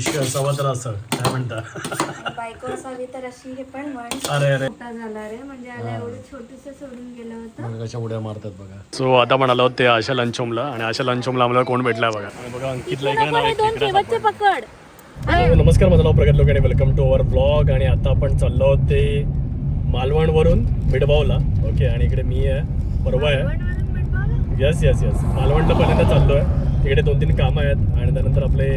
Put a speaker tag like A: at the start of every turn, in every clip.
A: Fish असावा तर असं काय म्हणता?
B: बायको असावी तर अशी हे पण म्हण.
A: अरे अरे.
B: मोठा झाला रे म्हणजे आला एवढं छोटस सोडून गेलं होतं.
A: कशा उड्या मारतात बघा. सो आता म्हणालो ते आशा लंच होमला आणि आशा लंच होमला आम्हाला कोण भेटला बघा. आणि बघा अंकितला इकडे नाव आहे,
B: पकड.
A: नमस्कार माझं नाव प्रगत लोकांनी. वेलकम टू अवर ब्लॉग आणि आता आपण चाललो आहोत ते मालवणवरून मिडबावला. ओके आणि इकडे मी आहे. परवा आहे? येस येस येस मालवणला पहिल्यांदा चाललो आहे तिकडे दोन तीन कामं आहेत. आणि त्यानंतर आपले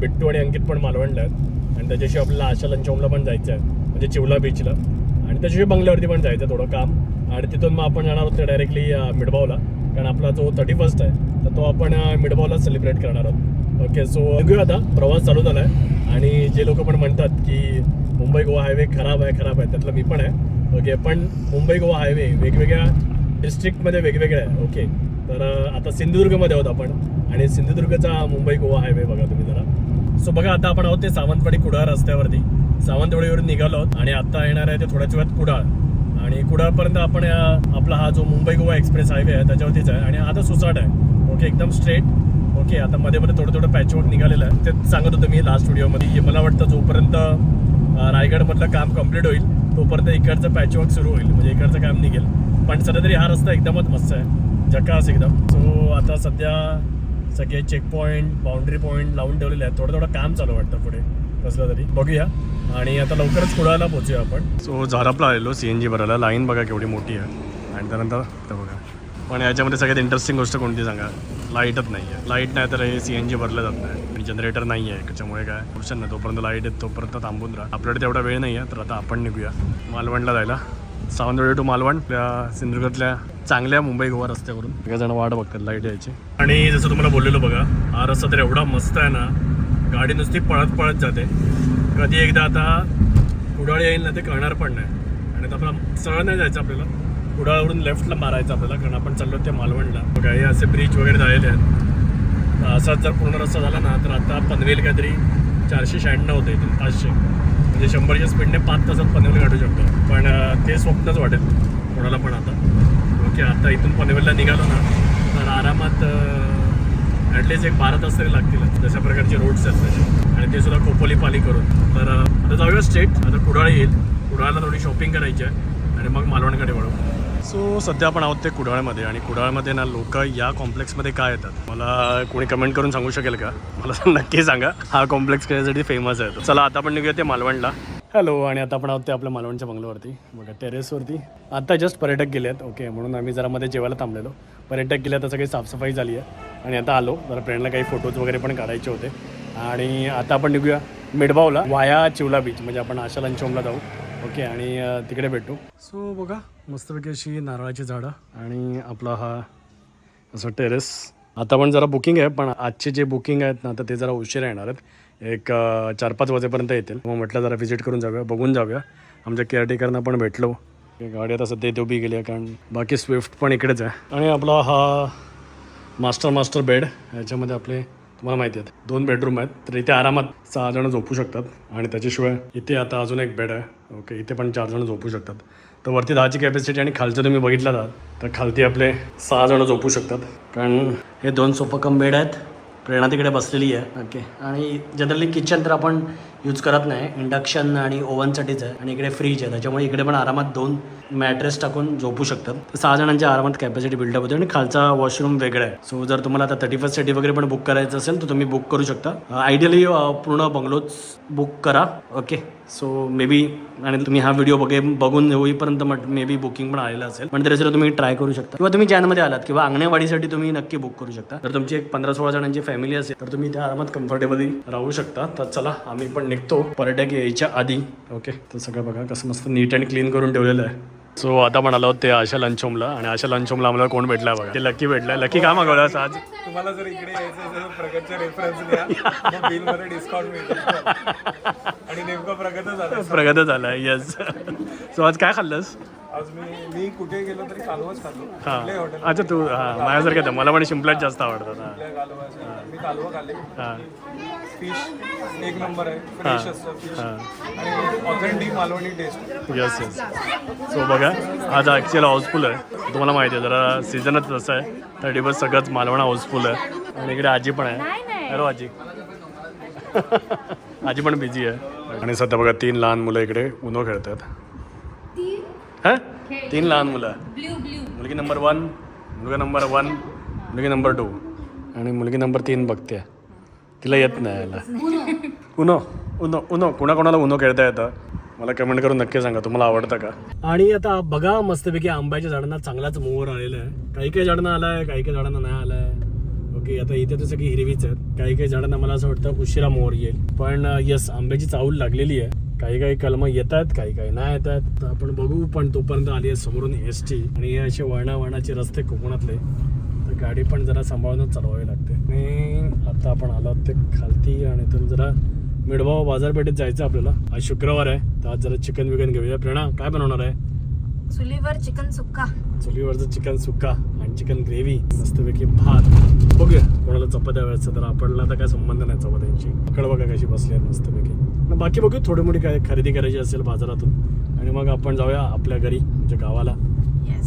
A: बिट्टू आणि अंकित पण मालवणला आहेत. आणि त्याच्याशी आपल्याला आशा लंचोमला पण जायचं आहे. म्हणजे चिवला बीचला आणि त्याच्याशी बंगल्यावरती पण जायचं आहे थोडं काम. आणि तिथून मग आपण जाणार आहोत डायरेक्टली मिडबावला. कारण आपला जो थर्टी फर्स्ट आहे तर तो आपण मिडबावला सेलिब्रेट करणार आहोत. ओके सो बघूया आता. प्रवास चालू झाला आहे आणि जे लोक पण म्हणतात की मुंबई गोवा हायवे खराब आहे खराब आहे त्यातलं मी पण आहे. ओके पण मुंबई गोवा हायवे वेगवेगळ्या डिस्ट्रिक्टमध्ये वेगवेगळे आहे. ओके तर आता सिंधुदुर्गमध्ये आहोत आपण. आणि सिंधुदुर्गचा मुंबई गोवा हायवे बघा तुम्ही जरा. सो बघा आता आपण आहोत ते सावंतवाडी कुडाळ रस्त्यावरती. सावंतवाडीवरून निघालो आहोत आणि आता येणार आहे ते थोड्याच वेळात कुडाळ. आणि कुडाळपर्यंत आपण आपला हा जो मुंबई गोवा एक्सप्रेस हायवे आहे त्याच्यावरतीच आहे आणि आता सुसाट आहे. ओके एकदम स्ट्रेट. ओके आता मध्ये मध्ये थोडं थोडं पॅचवर्क निघालेलं आहे. ते सांगत होतो मी लास्ट व्हिडिओमध्ये मला वाटतं जोपर्यंत रायगडमधलं काम कंप्लीट होईल तोपर्यंत इकडचं पॅचवर्क सुरू होईल. म्हणजे इकडचं काम निघेल. पण सध्या तरी हा रस्ता एकदमच मस्त आहे. जकास एकदम. सो आता सध्या सगळे चेक पॉईंट बाउंड्री पॉईंट लावून ठेवलेले आहेत. थोडं थोडं काम चालू वाटतं पुढे. कसलं तरी. बघूया. आणि आता लवकरच कुडाळला पोहोचूया आपण. सो झारापला आलेलो सी एन जी भरायला. लाईन बघा केवढी मोठी आहे. आणि त्यानंतर तर बघा. पण याच्यामध्ये सगळ्यात इंटरेस्टिंग गोष्ट कोणती सांगा? लाईटच नाही आहे लाइट नाही तर हे सी एन जी भरलं जात नाही. आणि जनरेटर नाही आहे त्याच्यामुळे काय? ऑप्शन नाही. तोपर्यंत लाइट येत तोपर्यंत थांबून राहा. आपल्याकडे तेवढा वेळ नाही आहे तर आता आपण निघूया. मालवणला जायला. सावंतवाडी टू मालवण त्या सिंधुदुर्गातल्या चांगल्या मुंबई गोवा रस्त्यावरून. सगळे वाट बघतात लाइट यायची. आणि जसं तुम्हाला बोललेलो बघा हा रस्ता तर एवढा मस्त आहे ना गाडी नुसती पळत पळत जाते. कधी एकदा आता कुडाळ येईल ना ते कळणार पण नाही. आणि आता आपला सरळ नाही जायचं आपल्याला. कुडाळवरून लेफ्टला मारायचं आपल्याला कारण आपण चाललो ते मालवणला. बघा हे असे ब्रिज वगैरे झालेले आहेत. तर असाच जर पूर्ण रस्ता झाला ना तर आता पनवेल काहीतरी चारशे शहाण्णव होते इथून पाचशे. म्हणजे शंभरच्या स्पीडने पाच तासात पनवेल गाठू शकतो. पण ते स्वप्नच वाटेल कोणाला पण आता. ओके आता इथून पनवेलला निघालो ना तर आरामात ॲटलीस्ट एक बारा तास तरी लागतील. जशा प्रकारचे रोड्स आहेत तसे. आणि ते सुद्धा खोपोली पाली करून. तर आता जाऊया स्ट्रेट आता कुडाळ येईल. कुडाळला थोडी शॉपिंग करायची आहे. आणि मग मालवणकडे वळू. सो सध्या आपण आहोत ते कुडाळमध्ये आणि कुडाळमध्ये ना लोक या कॉम्प्लेक्समध्ये काय येतात? मला कोणी कमेंट करून सांगू शकेल का? मला नक्की सांगा. हा कॉम्प्लेक्स कशासाठी फेमस आहे चला आता आपण निघूया ते मालवणला. हॅलो आणि आता आपण आहोत ते आपल्या मालवणच्या बंगल्यावरती बघा टेरेसवरती आता जस्ट पर्यटक गेले आहेत ओके म्हणून आम्ही जरा मध्ये जेवायला थांबलेलो. पर्यटक गेले तर सगळी साफसफाई झाली आहे. आणि आता आलो. जरा फ्रेंडला काही फोटोज वगैरे पण काढायचे होते. आणि आता आपण निघूया मिडबावला वाया चिवला बीच म्हणजे आपण आशा लंचोमला जाऊ. ओके आणि तिकडे भेटू. सो बघा मस्तपैकी अशी नारळाची झाडं आणि आपला हा असं टेरेस आता पण जरा बुकिंग आहे पण आजचे जे बुकिंग आहेत ना तर ते जरा उशिरा येणार आहेत. एक चार पाच वाजेपर्यंत येतील. मग म्हटलं जरा व्हिजिट करून जाऊया बघून जाऊया. आमच्या केअरटेकरना पण भेटलो. गाडी आता सध्या इथे उभी गेली आहे कारण बाकी स्विफ्ट पण इकडेच आहे. आणि आपला हा मास्टर मास्टर बेड याच्यामध्ये आपले तुम्हाला माहिती आहेत दोन बेडरूम आहेत तर इथे आरामात सहा जण झोपू शकतात. आणि त्याच्याशिवाय इथे आता अजून एक बेड आहे ओके इथे पण चार जण झोपू शकतात. तर वरती दहाची कॅपॅसिटी आणि खालचं तुम्ही बघितलं जात तर खालती आपले सहा जण झोपू शकतात. कारण हे दोन सोफा कम बेड आहेत. प्रेरणा तिकडे बसलेली आहे. ओके आणि जनरली किचन तर आपण यूज करत नाही. इंडक्शन आणि ओव्हनसाठीच आहे. आणि इकडे फ्रीज आहे. त्याच्यामुळे इकडे पण आरामात दोन मॅट्रेस टाकून झोपू शकतात. तर सहा जणांच्या आरामात कॅपॅसिटी बिल्डअप होते. आणि खालचा वॉशरूम वेगळा आहे. सो जर तुम्हाला आता थर्टी फर्स्टसाठी वगैरे पण बुक करायचं असेल तर तुम्ही बुक करू शकता. Uh, आयडियली uh, पूर्ण बंगलोच बुक करा. ओके सो मे बी आणि तुम्ही हा व्हिडिओ बघे बघून होईपर्यंत मे बी बुकिंग पण आलेलं असेल. पण तरी सुद्धा तुम्ही ट्राय करू शकता. किंवा तुम्ही जॅनमध्ये आलात किंवा अंगणेवाडीसाठी तुम्ही नक्की बुक करू शकता. तर तुमची एक पंधरा सोळा जणांची फॅमिली असेल तर तुम्ही त्या आरामात कम्फर्टेबली राहू शकता. तर चला आम्ही पण निघतो. पर्यटक यायच्या आधी ओके तर सगळं बघा कसं मस्त नीट अँड क्लीन करून ठेवलेलं आहे. सो आता पण आलो ते आशा लंच होमला आणि आशा लंच होमला आम्हाला कोण भेटला बघा? ते लकी भेटलाय. लकी का मागवलं आज?
C: तुम्हाला जर इकडे यायचं रेफरन्स द्या बिलमध्ये डिस्काउंट मिळतो. आणि नेमकं प्रगतच आलं
A: प्रगत झालाय येस सो आज काय खाल्लंस?
C: आज मी मी कुठे गेलो तरी कालवाच खातो
A: हां.
C: हॉटेल
A: अच्छा तू हां माझ्यासारखं. मला पण शिंपल्याच जास्त आवडतात हां.
C: मी कालवा खाल्ले.
A: हां.
C: फिश एक नंबर आहे. फ्रेश असतं फिश आणि authentic Malvani taste
A: yes yes so बघा आज ॲक्च्युअल हाऊसफुल आहे. तुम्हाला माहिती आहे जरा सीझनच तसं आहे. थर्टी बस सगळंच मालवण हाऊसफुल आहे. आणि इकडे आजी पण आहे. हॅलो आजी. आजी पण बिझी आहे. आणि सध्या बघा तीन लहान मुलं इकडे उनो खेळतात. हा? तीन लहान मुलं. मुलगी नंबर वन मुलगा नंबर वन मुलगी नंबर टू आणि मुलगी नंबर तीन बघते. तिला येत नाही यायला. उनो उनो उनो कोणाकोणाला उनो खेळता येतं? मला कमेंट करून नक्की सांगा तुम्हाला आवडतं का? आणि आता बघा मस्तपैकी आंब्याच्या झाडांना चांगलाच मोहर आलेला आहे. काही काही झाडांना आलाय काही काही झाडांना नाही आलाय. ओके आता इथे तर सगळी हिरवीच आहेत. काही काही झाडांना मला असं वाटतं उशिरा मोहर येईल. पण यस आंब्याची चावल लागलेली आहे. काही काही कलमं येत आहेत काही काही नाही येत आहेत. तर आपण बघू पण तोपर्यंत आली आहे समोरून एस टी आणि हे असे वळणा वळणाचे रस्ते कोकणातले. तर गाडी पण जरा सांभाळूनच चालवावी लागते. आणि आता आपण आलो ते खालती आणि इथून जरा मिडभाव बाजारपेठेत जायचं आपल्याला. आज शुक्रवार आहे. तर आज जरा चिकन विकन घेऊया. प्रेरणा काय बनवणार आहे?
B: चुलीवर चिकन सुक्का.
A: चुलीवरचं चिकन सुक्का आणि चिकन ग्रेव्ही. मस्तपैकी भात. बघूया. कोणाला चपात्या असतं तर आपल्याला तर काय संबंध नाही चपात्यांची पकड बघा कशी बसली आहेत मस्तपैकी बाकी बघू थोडी मोठी काय खरेदी करायची असेल बाजारातून. आणि मग आपण जाऊया आपल्या घरी म्हणजे गावाला.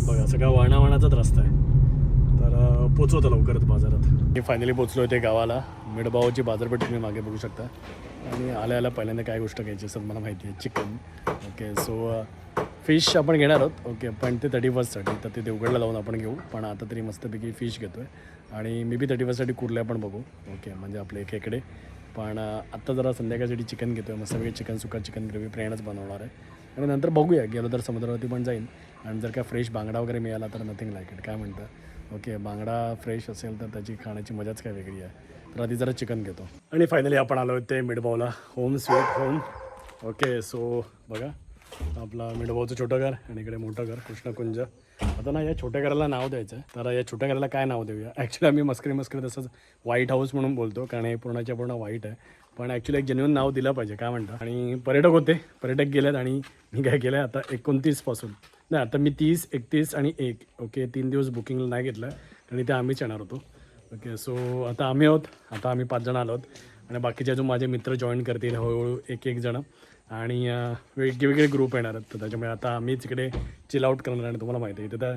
A: बघा सगळा वळणा वळणाचाच रस्ता आहे. तर अं, पोचू आता लवकरच बाजारात. मी फायनली पोचलो होते गावाला. मिडबावची बाजारपेठ तुम्ही मागे बघू शकता. आणि आल्या आल्या पहिल्यांदा काय गोष्ट घ्यायची असं मला माहिती आहे चिकन. ओके सो फिश आपण घेणार आहोत. ओके पण ते थर्टी फर्स्टसाठी तर ते देवगडला जाऊन आपण घेऊ. पण आता तरी मस्तपैकी फिश घेतो आहे आणि मी बी थर्टी फर्स्टसाठी कुर्ल्या पण बघू. ओके म्हणजे आपले खेकडे पण आत्ता जरा संध्याकाळसाठी चिकन घेतो आहे सगळे चिकन सुका चिकन ग्रेव्ही प्रेरणच बनवणार आहे. आणि नंतर बघूया. गेलो तर समुद्रावरती पण जाईन. आणि जर का फ्रेश बांगडा वगैरे मिळाला तर नथिंग लाईक इट काय म्हणतं? ओके बांगडा फ्रेश असेल तर त्याची खाण्याची मजाच काय वेगळी आहे. तर आधी जरा चिकन घेतो. आणि फायनली आपण आलो ते मिडबावला home sweet home okay so बघा. आपला मिडबावचं छोटं घर आणि इकडे मोठं घर कृष्णकुंज. आता ना या छोट्या घराला नाव द्यायचं आहे. तर या छोट्या घराला काय नाव देऊया? ॲक्च्युली आम्ही मस्करी मस्करी तसंच व्हाईट हाऊस म्हणून बोलतो कारण हे पूर्णाच्या पूर्ण व्हाईट आहे. पण ॲक्च्युली एक जेन्युन नाव दिलं पाहिजे काय म्हणता? आणि पर्यटक होते पर्यटक गेलेत आणि मी काय केलं आता एकोणतीसपासून नाही आता मी तीस एकतीस आणि एक ओके तीन दिवस बुकिंगला नाही घेतलं आणि ते आम्हीच येणार होतो. ओके सो आता आम्ही आहोत आता आम्ही पाच जण आलो आहोत. आणि बाकीचे अजून माझे मित्र जॉईन करतील हळूहळू एक एक जणं. आणि वेगवेगळे ग्रुप येणार आहेत. तर त्याच्यामुळे आता आम्हीच इकडे चिल आउट करणार आणि तुम्हाला माहिती आहे. इथे तर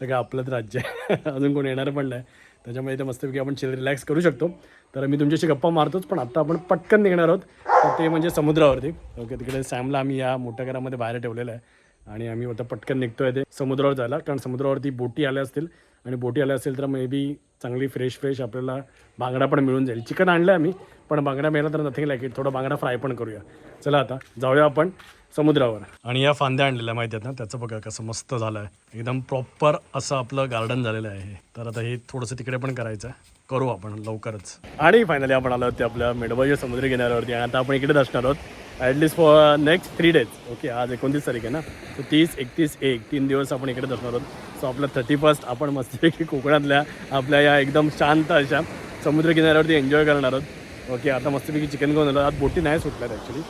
A: सगळं आपलंच राज्य आहे. अजून कोण येणार पण नाही. त्याच्यामुळे इथे मस्तपैकी आपण चिल रिलॅक्स करू शकतो. तर मी तुमच्याशी गप्पा मारतोच पण आत्ता आपण पटकन निघणार आहोत. तर ते म्हणजे समुद्रावरती. ओके तिकडे सॅमला आम्ही या मोठ्या घरामध्ये बाहेर ठेवलेलं आहे. आणि आम्ही आता पटकन निघतोय ते समुद्रावर जायला. कारण समुद्रावरती बोटी आल्या असतील. आणि बोटी आल्या असेल तर मे बी चांगली फ्रेश फ्रेश आपल्याला बांगडा पण मिळून जाईल. चिकन आणलं आम्ही पण बांगडा मिळाला तर नथिंग लाईक इट थोडा बांगडा फ्राय पण करूया. चला आता जाऊया आपण समुद्रावर. आणि या फांद्या आणलेल्या माहिती आहेत ना त्याचं बघा कसं मस्त झालं आहे एकदम प्रॉपर असं आपलं गार्डन झालेलं आहे तर आता हे थोडंसं तिकडे पण करायचं आहे. करू आपण लवकरच. आणि फायनली आपण आलो ते आपल्या मेडबाईच्या समुद्री किनाऱ्यावरती. आणि आता आपण इकडेच असणार आहोत. At least for next three days okay आज एकोणतीस तारीख आहे ना? सो तीस एकतीस एक तीन दिवस आपण इकडेच असणार आहोत. सो आपलं थर्टी फर्स्ट आपण मस्तपैकी कोकणातल्या आपल्या या एकदम शांत अशा समुद्र किनाऱ्यावरती एन्जॉय करणार आहोत. ओके आता मस्तपैकी चिकन घेऊन आलो. आज बोटी नाही सुटल्यात ॲक्च्युली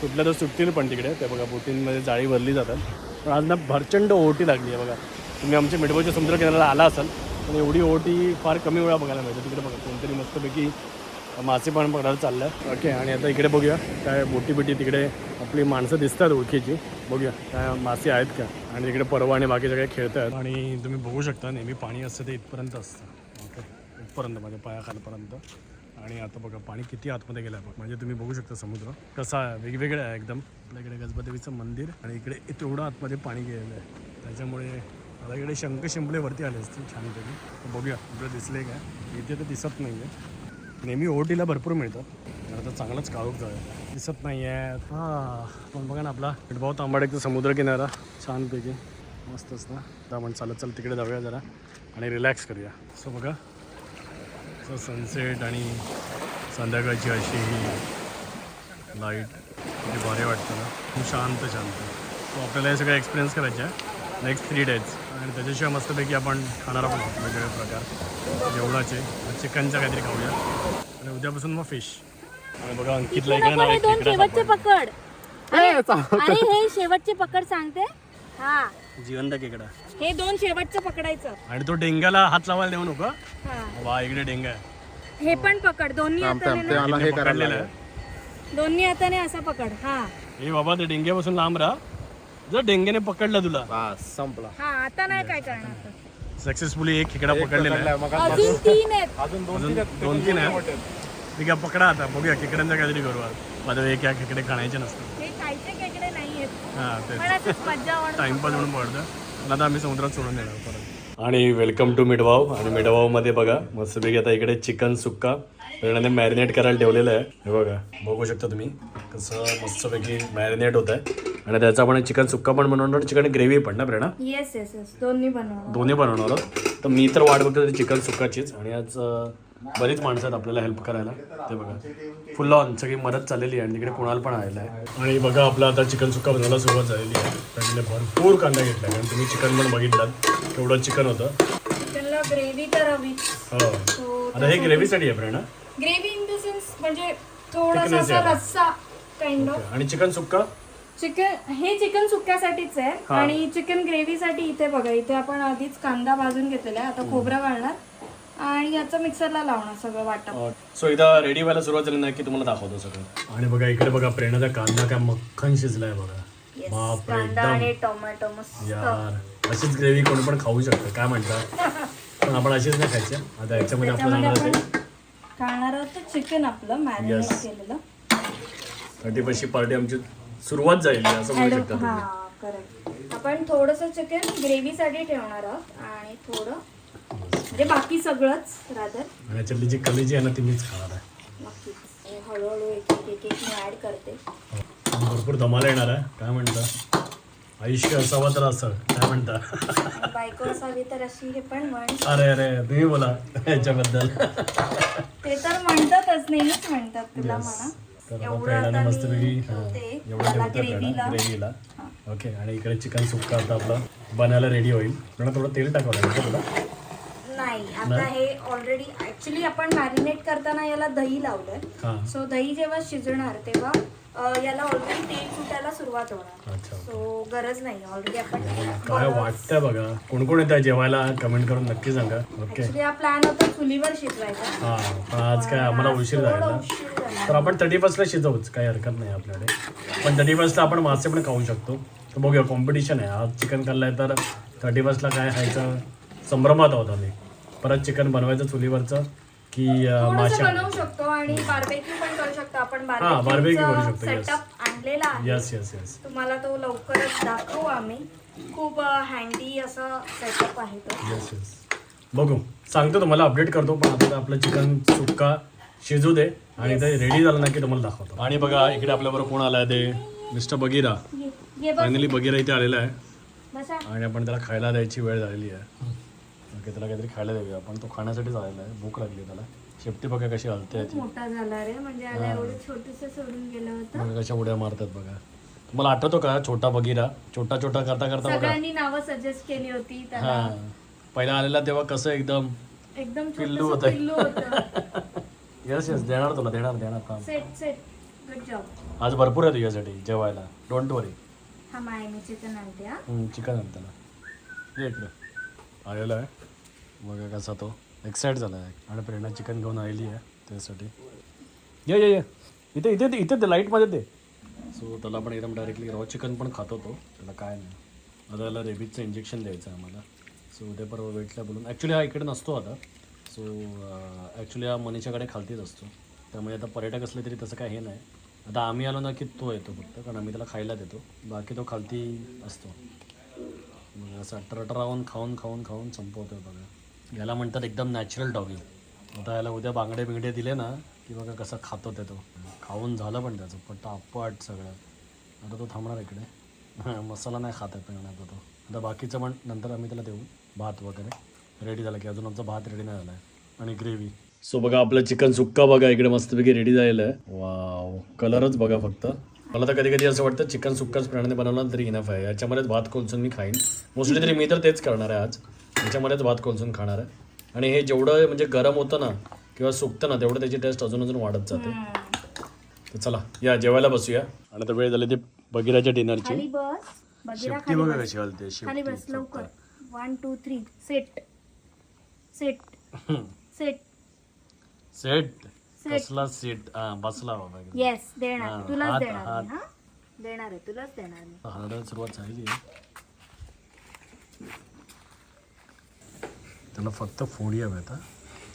A: सुटल्या तर सुटतील पण तिकडे. ते बघा बोटींमध्ये जाळी भरली जातात. पण आज ना भरचंड ओटी लागली आहे बघा. तुम्ही आमच्या मेडबाईच्या समुद्रकिनाऱ्याला आला असाल पण एवढी ओटी फार कमी वेळा बघायला मिळते. तिकडे बघा कोणतरी मस्तपैकी मासे पण पकडायला चाललं. ओके आणि आता इकडे बघूया. काय बोटी बिटी तिकडे आपली माणसं दिसतात ओळखीची. बघूया काय मासे आहेत का? आणि तिकडे परवा आणि बाकी सगळे खेळत आहेत आणि तुम्ही बघू शकता नेहमी पाणी असतं ते इथपर्यंत असतं. ओके इथपर्यंत माझ्या पायाखालपर्यंत. आणि आता बघा पाणी किती आतमध्ये गेलं आहे म्हणजे तुम्ही बघू शकता समुद्र. कसा आहे? आहे एकदम. आपल्या इकडे गजबदेवीचं मंदिर आणि इकडे तेवढं आतमध्ये पाणी गेलेलं आहे त्याच्यामुळे आता इकडे शंख शिंपलेवरती आले असते छानपैकी बघूया इकडे दिसले काय? इथे तर दिसत नाही आहे नेहमी ओटीला भरपूर मिळतात तर आता चांगलाच काळोख आहे दिसत नाही आहे हां पण बघा ना आपला पिठभाव तांबाडेचा समुद्र किनारा छानपैकी. मस्तच ना तर आपण चालत चालत तिकडे जाऊया जरा आणि रिलॅक्स करूया. सो बघा. सो सनसेट आणि संध्याकाळची अशी ही लाइट किती भारी वाटतं ना. खूप शांत शांत. सो आपल्याला हे सगळं एक्सपिरियन्स करायचं आहे. नेक्स्ट थ्री डेज आणि त्याच्याशिवाय मस्तपैकी आपण खाणार आहोत वेगवेगळे प्रकार. जेवणाचे. चिकनचं काहीतरी खाऊया. आणि उद्यापासून मग फिश आणि बघा अंकितला इकडे नाव आहे
B: दोन
A: खेकडा
B: शेवटचे पकड. अरे अरे हे शेवटचे पकड सांगते. हा.
A: जिवंत खेकडा
B: हे दोन शेवटचं पकडायचं.
A: आणि तो डेंग्याला हात लावायला देऊ नको
B: हा.
A: वा इकडे डेंगा आहे.
B: हे पण पकड. दोन्ही हाताने ना.
C: हे करायला
B: दोन्ही हाताने असा पकड. हा.
A: हे बाबा ते डेंग्यापासून लांब राहा. जर डेंग्याने पकडलं तुला.
C: बस संपला.
B: हा आता नाही काय करणार.
A: सक्सेसफुली एक खेकडा पकडलेला आहे.
B: अजून तीन आहेत.
C: अजून दोन
A: तीन आहे ठीक आहे पकडा आता. बघूया खेकड्यांचं काहीतरी करू आज. माझं एक या खेकडे खाण्याचे नसतं
B: हे खायचे खेकडे नाही आहेत.
A: हां तेच.
B: पण असंच मज्जा वाटत
A: टाइमपास म्हणून पडतं पण आता आम्ही समुद्रात सोडून देणार परत. आणि वेलकम टू मिडवाव आणि मिडवावमध्ये बघा मस्तपैकी आता इकडे चिकन सुक्का प्रेरणाने मॅरिनेट करायला ठेवलेलं आहे. हे बघा बघू शकता तुम्ही. कसं मस्तपैकी मॅरिनेट होत आहे आणि त्याचा आपण चिकन सुक्का पण बनवणार चिकन ग्रेव्ही पण ना प्रेरणा?
B: येस येस येस दोन्ही बनवणार
A: दोन्ही बनवणार आहोत. तर मी तर वाट बघतो चिकन सुक्काचीच. आणि आज बरीच माणसं आहेत आपल्याला हेल्प करायला. ते बघा. फुल ऑन सगळी मदत चाललेली आहे आणि तिकडे कुणाल पण आलेला आहे. आणि बघा आपला आता चिकन सुक्का बनवायला सुरुवात झालेली आहे. त्याने भरपूर कांदा घेतला कारण तुम्ही चिकन पण बघितलात. केवढं चिकन होतं.
B: ग्रेव्ही तर हवी
A: हो.
B: So,
A: आता हे ग्रेव्हीसाठी आहे Prerana.
B: Gravy in the sense म्हणजे थोडासा
A: Thickness
B: असा
A: आहे.
B: रस्सा काइंड ऑफ
A: आणि चिकन सुक्का?
B: चिकन हे चिकन सुक्यासाठीच आहे.
A: हा.
B: आणि चिकन ग्रेव्हीसाठी इथे बघा इथे आपण आधीच कांदा भाजून घेतलेला आहे. आता खोबरा घालणार. आणि याचं मिक्सरला लावणार सगळं वाटप.
A: सो इथं रेडी व्हायला सुरुवात झाली नाही की तुम्हाला दाखवतो सगळं. आणि बघा इकडे बघा प्रेरणाचा कांदा काय मक्खन शिजलाय बघा.
B: Yes,
A: बापरे
B: कांदा
A: एकदम.
B: आणि टोमॅटो मस्त.
A: यार अशीच ग्रेव्ही कोणी पण खाऊ शकतं काय म्हणता? पण आपण अशीच नाही खायची. आता याच्यामध्ये आपलं
B: त्याच्यामध्ये
A: जाणार
B: आपण
A: ते
B: खाणार आहोत चिकन आपलं मॅरिनेट
A: Yes.
B: केलेलं.
A: थर्टी फर्स्टची पार्टी आमची सुरुवात झाली असं म्हणू शकता
B: हा करेक्ट आपण थोडस चिकन ग्रेव्हीसाठी ठेवणार आहोत आणि थोडं म्हणजे बाकी सगळंच रादर
A: आणि याच्यातली जी कलेजी आहे ना ती मीच खाणार आहे.
B: नक्कीच. हे हळूहळू एक एक एक एक मी ऍड करते.
A: आणि भरपूर धमाला येणार आहे काय म्हणता? आयुष्य असावं तर असं काय म्हणता?
B: बायको असावी तर अशी हे पण म्हण.
A: अरे अरे तुम्ही बोला याच्याबद्दल.
B: ते तर म्हणतातच नेहमीच म्हणतात तुला म्हणा.
A: तर आता
B: एवढं
A: प्रेरणाने
B: आता मी
A: मस्तपैकी हां,
B: ठेवते
A: एवढं
B: त्याला
A: ठेवते प्रेरणा
B: ग्रेव्हीला
A: ग्रेव्हीला ओके आणि इकडे चिकन सुक्का आता आपलं? बनायला रेडी होईल. प्रेरणा थोडं तेल टाकावं लागेल का तुला?
B: नाही आता हे ऑलरेडी ऍक्च्युली आपण मॅरिनेट करताना याला दही लावलंय.
A: हां.
B: सो दही जेव्हा शिजणार तेव्हा अ, याला ऑलरेडी तेल सुटायला सुरुवात होणार.
A: अच्छा.
B: सो गरज नाही. ऑलरेडी आपण
A: काय वाटतंय बघा? कोण कोण येतं जेवायला? कमेंट करून नक्की सांगा. ओके
B: ऍक्च्युली हा प्लॅन होता चुलीवर शिजवायचा.
A: हां पण आज काय आम्हाला उशीर
B: थोडा
A: झाला
B: उशीर झाला
A: तर आपण थर्टी फर्स्टला शिजवूच. काही हरकत नाही आपल्याकडे. पण थर्टी फर्स्टला आपण मासे पण खाऊ शकतो. तर बघूया कॉम्पिटिशन आहे. आज चिकन खाल्लंय तर थर्टी फर्स्टला काय खायचं? संभ्रमात आहोत आम्ही. परत चिकन बनवायचं चुलीवरचं. की
B: थोडंसं
A: मासे
B: बनवू शकतो आणि बार्बेक्यू पण करू शकतो आपण.
A: हा, barbecue करू शकतो, yes.
B: सेटअप आणलेला आहे.
A: यस यस यस
B: तुम्हाला तो लवकरच दाखवू आम्ही. खूप हँडी असा सेटअप आहे तो.
A: येस येस बघू. सांगतो तुम्हाला अपडेट करतो. पण आता आपलं चिकन सुक्का शिजू दे आणि ते रेडी झालं ना की तुम्हाला दाखवतो. आणि बघा इकडे आपल्याबरोबर कोण आलाय ते? मिस्टर बगीरा.
B: ये- ये बघ.
A: फायनली बगीरा इथे आलेला आहे.
B: बसा.
A: आणि आपण त्याला खायला द्यायची वेळ झालेली आहे. ओके त्याला काहीतरी खायला देऊया. आपण तो खाण्यासाठीच आलेला आहे. भूक लागली त्याला. शेपटी बघा कशी हलते याची
B: मोठा झाला रे. म्हणजे आला एवढं छोटस सोडून गेलं होतं.
A: बघा कशा उड्या मारतात बघा. तुम्हाला आठवतो का? छोटा बगीरा. छोटा छोटा करता करता बघा.
B: सगळ्यांनी नावं सजेस्ट केली होती त्याला.
A: हा. पहिला आलेला तेव्हा कसं एकदम
B: एकदम
A: पिल्लू
B: छोटस
A: होतं.
B: पिल्लू होतं.
A: येस येस देणार तुला देणार देणार काम
B: सेट सेट गुड जॉब
A: आज भरपूर आहे तुझ्यासाठी जेवायला. डोंट वरी
B: हा माय मी चिकन आणते हा.
A: चिकन त्याला ये इकडे. आलेला आहे. बघा कसा तो. एक्साइट झाला आहे. आणि प्रेरणा चिकन घेऊन आलेली आहे त्यासाठी. ये ये ये. इथे इथे इथे ते लाईटमध्ये ते. सो त्याला आपण एकदम डायरेक्टली रॉ चिकन पण खातो तो. त्याला काय नाही. आता त्याला रेबीजचं इंजेक्शन द्यायचं आहे आम्हाला. सो उद्या परवा वेटला बोलून. ॲक्च्युली हा इकडे नसतो आता. सो ॲक्च्युली हा मनीषाकडे खालतीच असतो. त्यामुळे आता पर्यटक असले तरी तसं काय हे नाही. आता आम्ही आलो ना की तो येतो फक्त. कारण आम्ही त्याला खायला देतो. बाकी तो खालती असतो. मग असं अटर राहून खाऊन खाऊन खाऊन संपवतो बघा. याला म्हणतात एकदम नॅचरल डॉगी आता याला उद्या बांगडे बिंगडे दिले ना की बघा कसं खातो ते तो. खाऊन झालं पण त्याचं पट्ट आपट सगळं. आता तो थांबणार इकडे. मसाला नाही खात आहे पण आता तो. आता बाकीचं पण नंतर आम्ही त्याला देऊ भात वगैरे. रेडी झाला की अजून आमचा भात रेडी नाही झाला आहे आणि ग्रेव्ही सो बघा आपलं चिकन सुक्का बघा इकडे मस्तपैकी रेडी झालेलं आहे. वाव कलरच बघा फक्त. मला तर कधी कधी असं वाटतं चिकन सुक्काच प्राण्याने बनवला तरी इनफ आहे. याच्यामध्येच भात कोलसून मी खाईन. मोस्टली तरी मी तर तेच करणार आहे आज. याच्यामध्येच भात कोलसून खाणार आहे. आणि हे जेवढं म्हणजे गरम होतं ना किंवा सुकतं ना तेवढं त्याची टेस्ट अजून अजून वाढत जाते. तर चला या जेवायला बसूया. आणि आता वेळ झाली ते बगिराच्या डिनरची.
B: खाली बस. बघिरा
A: शेपटी
B: खाली
A: बघा कशी हलते
B: खाली
A: शेपटी
B: बस लवकर. One two three set set set
A: set
B: Set.
A: कसला सीट हा बसला बाबा.
B: येस देणार. तुलाच
A: हात-
B: देणार
A: हात.
B: मी, हा? देणार आहे तुलाच देणार मी.
A: हरडायला सुरुवात झाली. त्याला फक्त फोडी हव्यात हा.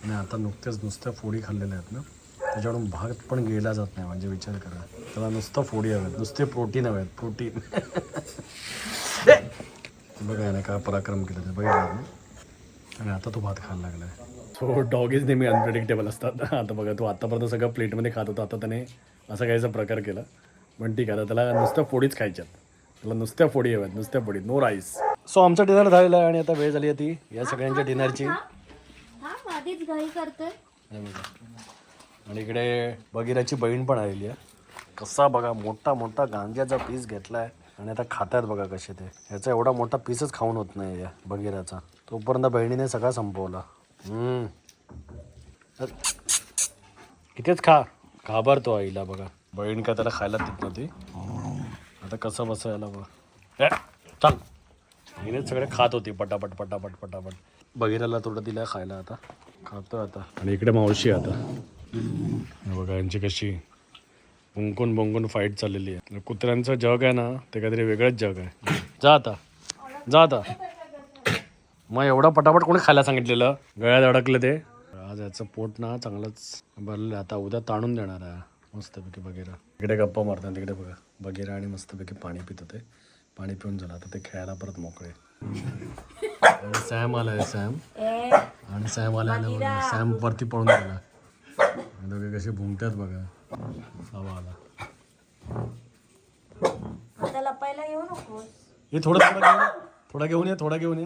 A: आणि आता नुकत्याच नुसत्या फोडी खाल्लेल्या आहेत ना. त्याच्याकडून भात पण गेला जात नाही म्हणजे विचार करा. त्याला नुसतं फोडी हवेत नुसते प्रोटीन हवेत प्रोटीन. बघा ना का पराक्रम केला ते बघितलं आणि आता तो भात खायला लागला आहे सो डॉगीज नेहमी अनप्रेडिक्टेबल असतात. आता बघा तो आतापर्यंत सगळं प्लेटमध्ये खात होता आता त्याने असा काहीचा प्रकार केला. पण ठीक आहे आता त्याला नुसत्या फोडीच खायच्यात. त्याला नुसत्या फोडी हव्यात नुसत्या फोडी नो राईस सो आमचं डिनर झालेलं आहे आणि आता वेळ झाली आहे ती या सगळ्यांच्या डिनरची
B: आधीच घाई.
A: आणि इकडे बगीराची बहीण पण आलेली आहे. कसा बघा मोठा मोठा गांजाचा पीस घेतलाय. आणि आता खातात बघा कसे ते. ह्याचा एवढा मोठा पीसच खाऊन होत नाही या बगीराचा. तोपर्यंत बहिणीने सगळा संपवला. इथेच खा. घाबरतो आईला बघा. बहीण काय त्याला खायला देत नव्हती. आता कसं बसायला बघा. चल. हिने सगळे खात होती पटापट पटापट पटापट. बघिराला थोडं दिलं खायला आता. खातो आता. आणि इकडे मावशी आता. हे बघा यांची कशी बुंकून बुंकून फाईट चाललेली आहे. कुत्र्यांचं जग आहे ना ते काहीतरी वेगळंच जग आहे. जा आता. जा आता. मग एवढा पटापट कोणी खायला सांगितलेलं? गळ्यात अडकलं ते. आज याचं पोट ना चांगलंच भरलं आता उद्या ताणून देणार आहे. मस्तपैकी बघेरा. इकडे गप्पा मारतात तिकडे बघा. बघेरा आणि मस्तपैकी पाणी पित होते. पाणी पिऊन झालं. आता ते खेळायला परत मोकळे. आणि सॅम आलाय सॅम. आणि सॅम आला सॅम वरती पळून गेला. दोघे कसे भुंकतात बघा. हवा आला. हे थोडं थोडं घेऊन थोडा घेऊन ये थोडा घेऊन ये.